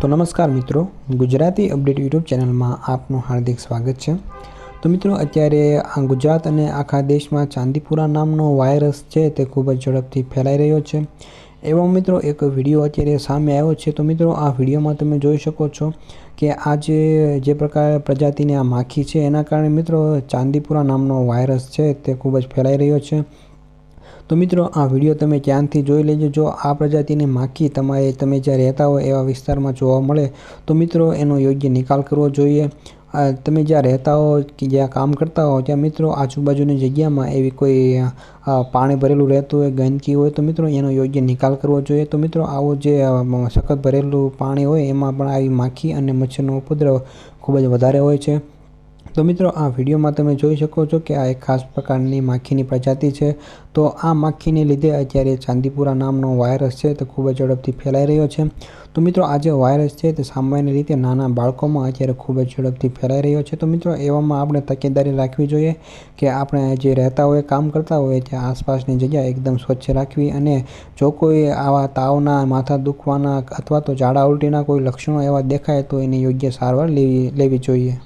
તો નમસ્કાર મિત્રો, ગુજરાતી અપડેટ યુટ્યુબ ચેનલમાં આપનું હાર્દિક સ્વાગત છે. તો મિત્રો, અત્યારે આ ગુજરાત અને આખા દેશમાં ચાંદીપુરા નામનો વાયરસ છે તે ખૂબ જ ઝડપથી ફેલાઈ રહ્યો છે. એવો મિત્રો એક વીડિયો અત્યારે સામે આવ્યો છે. તો મિત્રો, આ વિડીયોમાં તમે જોઈ શકો છો કે આ જે જે પ્રકારે પ્રજાતિની આ માખી છે, એના કારણે મિત્રો ચાંદીપુરા નામનો વાયરસ છે તે ખૂબ જ ફેલાઈ રહ્યો છે. તો મિત્રો, આ વીડિયો તમે ક્યાંથી જોઈ લેજો? જો આ પ્રજાતિની માખી તમારે, તમે જ્યાં રહેતા હોય એવા વિસ્તારમાં જોવા મળે, તો મિત્રો એનો યોગ્ય નિકાલ કરવો જોઈએ. તમે જ્યાં રહેતા હો કે જ્યાં કામ કરતા હો, ત્યાં મિત્રો આજુબાજુની જગ્યામાં એવી કોઈ પાણી ભરેલું રહેતું હોય, ગંદકી હોય, તો મિત્રો એનો યોગ્ય નિકાલ કરવો જોઈએ. તો મિત્રો, આવો જે સખત ભરેલું પાણી હોય, એમાં પણ આવી માખી અને મચ્છરનો ઉપદ્રવ ખૂબ જ વધારે હોય છે. તો મિત્રો, આ વિડીયોમાં તમે જોઈ શકો છો કે આ એક ખાસ પ્રકારની માખીની પ્રજાતિ છે. તો આ માખીને લીધે અત્યારે ચાંદીપુરા નામનો વાયરસ છે તે ખૂબ જ ઝડપથી ફેલાઈ રહ્યો છે. તો મિત્રો, આ જે વાયરસ છે તે સામાન્ય રીતે નાના બાળકોમાં અત્યારે ખૂબ જ ઝડપથી ફેલાઈ રહ્યો છે. તો મિત્રો, એવામાં આપણે તકેદારી રાખવી જોઈએ કે આપણે જે રહેતા હોય, કામ કરતા હોય, ત્યાં આસપાસની જગ્યા એકદમ સ્વચ્છ રાખવી અને જો કોઈ આવા તાવના, માથા દુખવાના અથવા તો ઝાડા ઉલટીના કોઈ લક્ષણો એવા દેખાય તો એની યોગ્ય સારવાર લેવી લેવી જોઈએ.